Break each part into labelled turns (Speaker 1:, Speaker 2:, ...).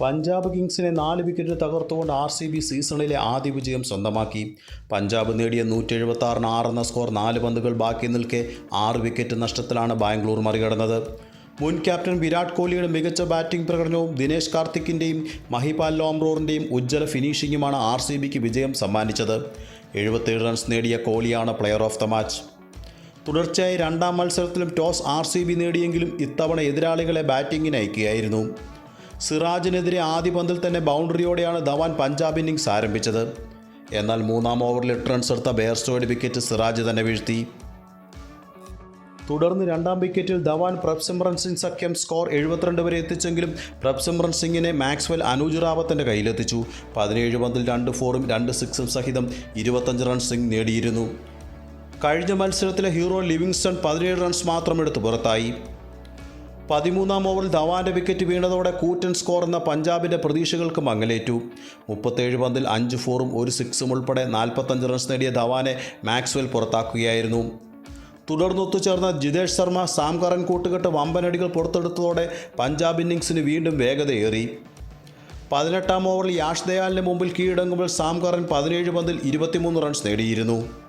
Speaker 1: പഞ്ചാബ് കിങ്സിനെ നാല് വിക്കറ്റിൽ തകർത്തുകൊണ്ട് ആർ സി ബി സീസണിലെ ആദ്യ വിജയം സ്വന്തമാക്കി. പഞ്ചാബ് നേടിയ നൂറ്റി എഴുപത്തി ആറിന് ആറെന്ന സ്കോർ നാല് പന്തുകൾ ബാക്കി നിൽക്കെ ആറ് വിക്കറ്റ് നഷ്ടത്തിലാണ് ബാംഗ്ലൂർ മറികടന്നത്. മുൻ ക്യാപ്റ്റൻ വിരാട് കോഹ്ലിയുടെ മികച്ച ബാറ്റിംഗ് പ്രകടനവും ദിനേശ് കാർത്തിക്കിന്റെയും മഹിപാൽ ലോംറോറിന്റെയും ഉജ്ജ്വല ഫിനിഷിംഗുമാണ് ആർ സി ബിക്ക് വിജയം സമ്മാനിച്ചത്. എഴുപത്തേഴ് റൺസ് നേടിയ കോഹ്ലിയാണ് പ്ലെയർ ഓഫ് ദ മാച്ച്. തുടർച്ചയായി രണ്ടാം മത്സരത്തിലും ടോസ് ആർ സി ബി നേടിയെങ്കിലും ഇത്തവണ എതിരാളികളെ ബാറ്റിങ്ങിന് അയക്കുകയായിരുന്നു. സിറാജിനെതിരെ ആദ്യ പന്തിൽ തന്നെ ബൗണ്ടറിയോടെയാണ് ധവാൻ പഞ്ചാബ് ഇന്നിംഗ്സ് ആരംഭിച്ചത്. എന്നാൽ മൂന്നാം ഓവറിൽ എട്ട് റൺസ് എടുത്ത ബെയർസ്റ്റോയുടെ വിക്കറ്റ് സിറാജ് തന്നെ വീഴ്ത്തി. തുടർന്ന് രണ്ടാം വിക്കറ്റിൽ ധവാൻ പ്രഭ്സിമ്രൻ സിംഗ് സഖ്യം സ്കോർ എഴുപത്തിരണ്ട് വരെ എത്തിച്ചെങ്കിലും പ്രഭ്സിമ്രൻ സിംഗിനെ മാക്സ്വെൽ അനൂജ് റാവത്തിന്റെ കയ്യിലെത്തിച്ചു. പതിനേഴ് പന്തിൽ രണ്ട് ഫോറും രണ്ട് സിക്സും സഹിതം ഇരുപത്തഞ്ച് റൺ സിംഗ് നേടിയിരുന്നു. കഴിഞ്ഞ മത്സരത്തിലെ ഹീറോ ലിവിങ്സ്റ്റൺ പതിനേഴ് റൺസ് മാത്രം എടുത്ത് പുറത്തായി. പതിമൂന്നാം ഓവറിൽ ധവാന്റെ വിക്കറ്റ് വീണതോടെ കൂറ്റൻ സ്കോർ എന്ന പഞ്ചാബിന്റെ പ്രതീക്ഷകൾക്ക് മങ്ങലേറ്റു. മുപ്പത്തേഴ് പന്തിൽ അഞ്ച് ഫോറും ഒരു സിക്സും ഉൾപ്പെടെ നാൽപ്പത്തഞ്ച് റൺസ് നേടിയ ധവാനെ മാക്സ്വെൽ പുറത്താക്കുകയായിരുന്നു. തുടർന്ന് ഒത്തുചേർന്ന ജിതേഷ് ശർമ്മ സാം കറൻ കൂട്ടുകെട്ട് വമ്പനടികൾ പുറത്തെടുത്തതോടെ പഞ്ചാബ് ഇന്നിംഗ്സിന് വീണ്ടും വേഗതയേറി. പതിനെട്ടാം ഓവറിൽ യാഷ് ദയാലിന് മുമ്പിൽ കീഴടങ്ങുമ്പോൾ സാം കറൻ പതിനേഴ് പന്തിൽ ഇരുപത്തിമൂന്ന് റൺസ് നേടിയിരുന്നു.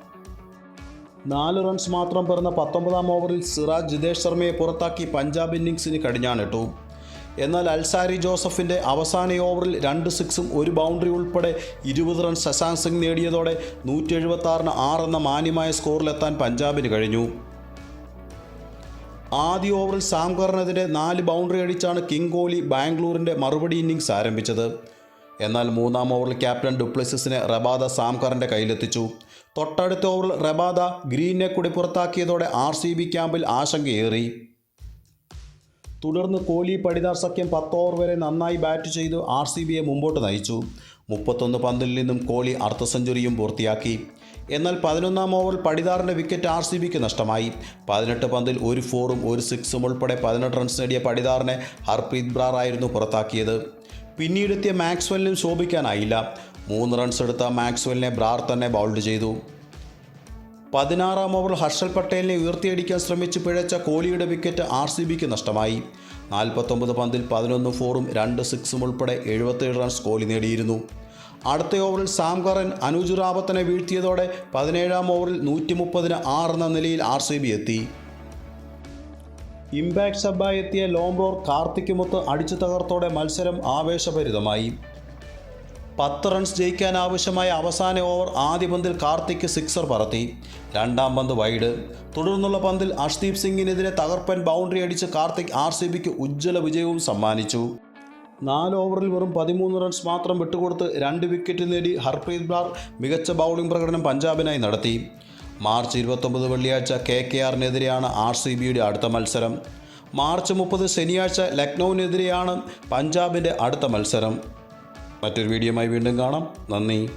Speaker 1: നാല് റൺസ് മാത്രം പിറന്ന പത്തൊമ്പതാം ഓവറിൽ സിറാജ് ജിതേഷ് ശർമ്മയെ പുറത്താക്കി പഞ്ചാബ് ഇന്നിംഗ്സിന് കടിഞ്ഞാണിട്ടു. എന്നാൽ അൽസാരി ജോസഫിന്റെ അവസാന ഓവറിൽ രണ്ട് സിക്സും ഒരു ബൗണ്ടറി ഉൾപ്പെടെ ഇരുപത് റൺ ശശാന്ത് സിംഗ് നേടിയതോടെ നൂറ്റി എഴുപത്തി എന്ന മാന്യമായ സ്കോറിലെത്താൻ പഞ്ചാബിന് കഴിഞ്ഞു. ആദ്യ ഓവറിൽ സാംകറിനെതിരെ നാല് ബൗണ്ടറി അടിച്ചാണ് കിങ് കോഹ്ലി ബാംഗ്ലൂരിന്റെ മറുപടി ഇന്നിംഗ്സ് ആരംഭിച്ചത്. എന്നാൽ മൂന്നാം ഓവറിൽ ക്യാപ്റ്റൻ ഡുപ്ലിസിസിനെ റബാദ സാംകറിന്റെ കയ്യിലെത്തിച്ചു. തൊട്ടടുത്ത ഓവറിൽ റബാദ ഗ്രീനെ കൂടി പുറത്താക്കിയതോടെ ആർ സി ബി ക്യാമ്പിൽ ആശങ്കയേറി. തുടർന്ന് കോഹ്ലി പടിദാർ സഖ്യം പത്ത് ഓവർ വരെ നന്നായി ബാറ്റ് ചെയ്ത് ആർ സി ബിയെ മുമ്പോട്ട് നയിച്ചു. മുപ്പത്തൊന്ന് പന്തിൽ നിന്നും കോഹ്ലി അർദ്ധ സെഞ്ചുറിയും പൂർത്തിയാക്കി. എന്നാൽ പതിനൊന്നാം ഓവറിൽ പടിതാറിന്റെ വിക്കറ്റ് ആർ സി ബിക്ക് നഷ്ടമായി. പതിനെട്ട് പന്തിൽ ഒരു ഫോറും ഒരു സിക്സും ഉൾപ്പെടെ പതിനെട്ട് റൺസ് നേടിയ പടിതാറിനെ ഹർപ്രീത് ബ്രാർ ആയിരുന്നു പുറത്താക്കിയത്. പിന്നീടെത്തിയ മാക്സ്വെല്ലിനും ശോഭിക്കാനായില്ല. മൂന്ന് റൺസ് എടുത്ത മാക്സ്വെല്ലിനെ ബ്രാർ തന്നെ ബൗൾഡ് ചെയ്തു. പതിനാറാം ഓവറിൽ ഹർഷൽ പട്ടേലിനെ ഉയർത്തിയടിക്കാൻ ശ്രമിച്ച് പിഴച്ച കോഹ്ലിയുടെ വിക്കറ്റ് ആർ സി ബിക്ക് നഷ്ടമായി. നാൽപ്പത്തൊമ്പത് പന്തിൽ പതിനൊന്ന് ഫോറും രണ്ട് സിക്സും ഉൾപ്പെടെ എഴുപത്തേഴ് റൺസ് കോഹ്ലി നേടിയിരുന്നു. അടുത്ത ഓവറിൽ സാം കറൻ അനുജ് റാവത്തിനെ വീഴ്ത്തിയതോടെ പതിനേഴാം ഓവറിൽ നൂറ്റി മുപ്പതിന് ആറെന്ന നിലയിൽ ആർ സി ബി എത്തി. ഇമ്പാക്ട് സബായി എത്തിയ ലോംബ്രോർ കാർത്തിക്കുമൊത്ത് അടിച്ചു തകർത്തോടെ മത്സരം ആവേശഭരിതമായി. പത്ത് റൺസ് ജയിക്കാൻ ആവശ്യമായ അവസാന ഓവർ ആദ്യ പന്തിൽ കാർത്തിക് സിക്സർ പറത്തി. രണ്ടാം പന്ത് വൈഡ്. തുടർന്നുള്ള പന്തിൽ അഷ്ദീപ് സിംഗിനെതിരെ തകർപ്പൻ ബൗണ്ടറി അടിച്ച് കാർത്തിക് ആർ സി ബിക്ക് ഉജ്ജ്വല വിജയവും സമ്മാനിച്ചു. നാല് ഓവറിൽ വെറും പതിമൂന്ന് റൺസ് മാത്രം വിട്ടുകൊടുത്ത് രണ്ട് വിക്കറ്റ് നേടി ഹർപ്രീത് ബ്ലാർ മികച്ച ബൗളിംഗ് പ്രകടനം പഞ്ചാബിനായി നടത്തി. മാർച്ച് ഇരുപത്തൊമ്പത് വെള്ളിയാഴ്ച കെ കെ ആറിനെതിരെയാണ് ആർ സി ബിയുടെ അടുത്ത മത്സരം. മാർച്ച് മുപ്പത് ശനിയാഴ്ച ലക്നൌവിനെതിരെയാണ് പഞ്ചാബിന്റെ അടുത്ത മത്സരം. മറ്റൊരു വീഡിയോയുമായി വീണ്ടും കാണാം. നന്ദി.